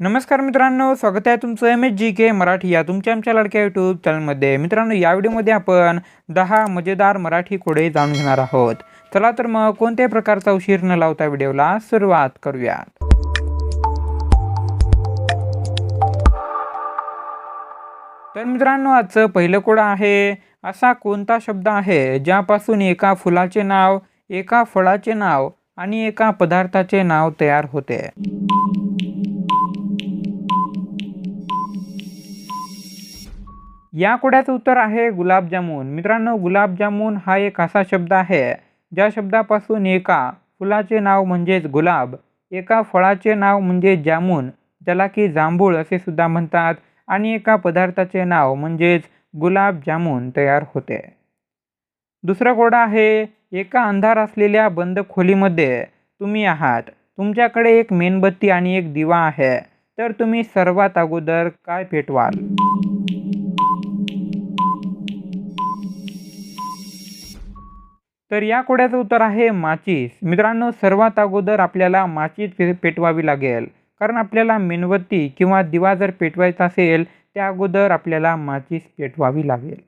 नमस्कार मित्रांनो स्वागत आहे तुमचं M H G K Marathi या तुमच्या आमच्या लाडक्या यूट्यूब चॅनलमध्ये मित्रांनो या व्हिडिओमध्ये आपण दहा मजेदार मराठी कोडे जाणून घेणार आहोत. चला तर मग कोणत्याही प्रकारचा उशीर न लावता व्हिडिओला सुरुवात करूयात. तर मित्रांनो आजचं पहिलं कोड आहे असा कोणता शब्द आहे ज्यापासून एका फुलाचे नाव एका फळाचे नाव आणि एका पदार्थाचे नाव तयार होते? या कुड्याचं उत्तर आहे गुलाबजामून मित्रांनो गुलाबजामून हा एक असा शब्द आहे ज्या शब्दापासून एका फुलाचे नाव म्हणजेच गुलाब एका फळाचे नाव म्हणजे जामून ज्याला की जांभूळ असे सुद्धा म्हणतात आणि एका पदार्थाचे नाव म्हणजेच गुलाबजामून तयार होते. दुसरं कोडा आहे एका अंधार असलेल्या बंद खोलीमध्ये तुम्ही आहात. तुमच्याकडे एक मेणबत्ती आणि एक दिवा आहे. तर तुम्ही सर्वात अगोदर काय पेटवाल? तर या कोड्याचं उत्तर आहे माचीस. मित्रांनो सर्वात अगोदर आपल्याला माचीस पेटवावी लागेल. कारण आपल्याला मेणबत्ती किंवा दिवा जर पेटवायचा असेल त्या अगोदर आपल्याला माचीस पेटवावी लागेल.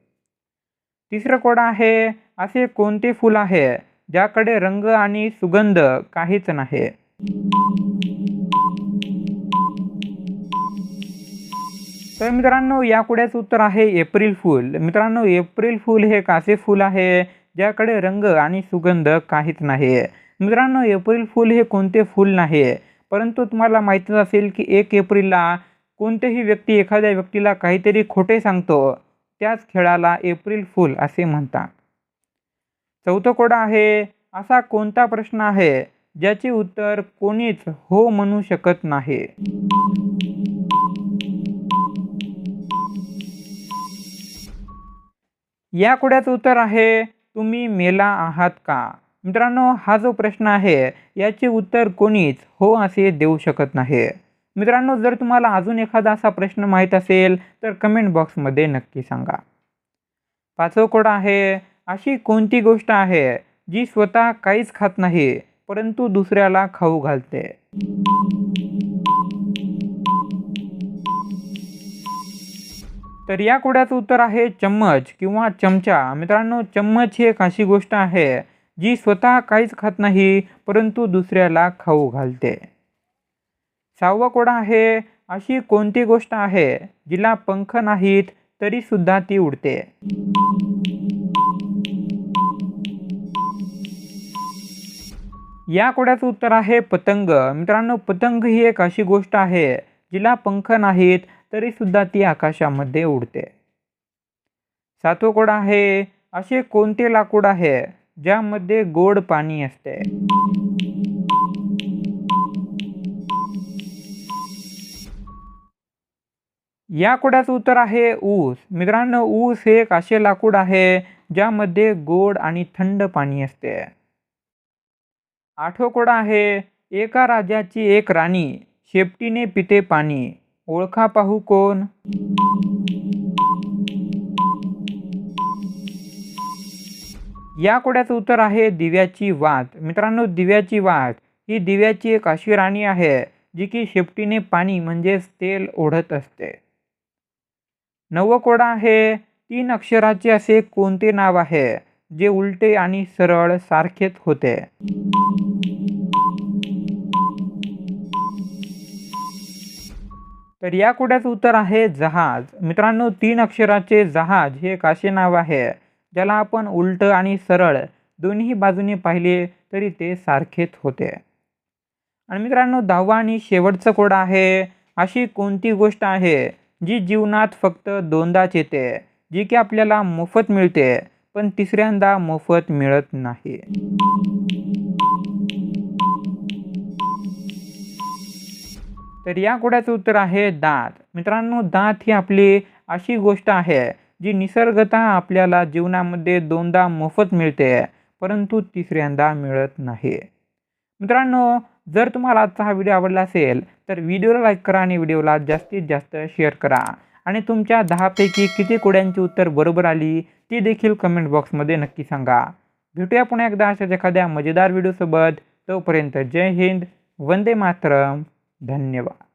तिसरं कोडा आहे असे कोणते फूल आहे ज्याकडे रंग आणि सुगंध काहीच नाही? तर मित्रांनो या उत्तर आहे एप्रिल फूल. मित्रांनो एप्रिल फूल हे कासे फुल फूल आहे? ज्याकडे रंग आणि सुगंध काहीच नाही. मित्रांनो एप्रिल फूल हे कोणते फूल नाही? परंतु तुम्हाला माहितीच असेल की एक एप्रिलला कोणतेही व्यक्ती एखाद्या व्यक्तीला काहीतरी खोटे सांगतो. त्याच खेळाला एप्रिल फूल असे म्हणतात. चौथं कोडा आहे असा कोणता प्रश्न आहे? ज्याचे उत्तर कोणीच हो म्हणू शकत नाही. या कुड्याचं उत्तर आहे तुम्ही मेला आहात का? मित्रांनो हा जो प्रश्न आहे याचे उत्तर कोणीच हो असे देऊ शकत नाही. मित्रांनो जर तुम्हाला अजून एखादा असा प्रश्न माहीत असेल तर कमेंट बॉक्समध्ये नक्की सांगा. पाचवं कोड आहे अशी कोणती गोष्ट आहे जी स्वतः काहीच खात नाही परंतु दुसऱ्याला खाऊ घालते? तर या कोड्याचं उत्तर आहे चम्मच किंवा चमचा. मित्रांनो चम्मच ही एक अशी गोष्ट आहे जी स्वतः काहीच खात नाही परंतु दुसऱ्याला खाऊ घालते. सहावा कोडा आहे अशी कोणती गोष्ट आहे जिला पंख नाहीत तरी सुद्धा ती उडते. या कोड्याचं उत्तर आहे पतंग. मित्रांनो पतंग ही एक अशी गोष्ट आहे जिला पंख नाहीत तरी सुद्धा ती आकाशामध्ये उडते. सातवं कोड आहे असे कोणते लाकूड आहे ज्यामध्ये गोड पाणी असते? या कोड्याचं उत्तर आहे ऊस. मित्रांनो ऊस हे एक असे लाकूड आहे ज्यामध्ये गोड आणि थंड पाणी असते. आठवं कोडा आहे एका राजाची एक राणी शेपटीने पिते पाणी. ओळखा पाहू कोण? या कोड्याचं उत्तर आहे दिव्याची वात. मित्रांनो दिव्याची वात ही दिव्याची एक अशी राणी आहे जी की शेपटीने पाणी म्हणजेच तेल ओढत असते. नवं कोडा आहे तीन अक्षराचे असे कोणते नाव आहे जे उलटे आणि सरळ सारखेच होते. तर या कुड्याचं उत्तर आहे जहाज. मित्रांनो तीन अक्षराचे जहाज हे एक असे नाव आहे ज्याला आपण उलट आणि सरळ दोन्ही बाजूने पाहिले तरी ते सारखेच होते. आणि मित्रांनो दहावा आणि शेवटचं कोड आहे. अशी कोणती गोष्ट आहे जी जीवनात फक्त दोनदाच येते जी की आपल्याला मोफत मिळते पण तिसऱ्यांदा मोफत मिळत नाही? तर या कोड्याचं उत्तर आहे दात. मित्रांनो दात ही आपली अशी गोष्ट आहे जी निसर्गतः आपल्याला जीवनामध्ये दोनदा मोफत मिळते परंतु तिसऱ्यांदा मिळत नाही. मित्रांनो जर तुम्हाला आजचा हा व्हिडिओ आवडला असेल तर व्हिडिओला लाईक करा आणि व्हिडिओला जास्तीत जास्त शेअर करा. आणि तुमच्या दहापैकी किती कोड्यांची उत्तर बरोबर आली ती देखील कमेंट बॉक्समध्ये नक्की सांगा. भेटूया पुन्हा एकदा अशाच एखाद्या मजेदार व्हिडिओसोबत. तोपर्यंत जय हिंद वंदे मातरम. धन्यवाद.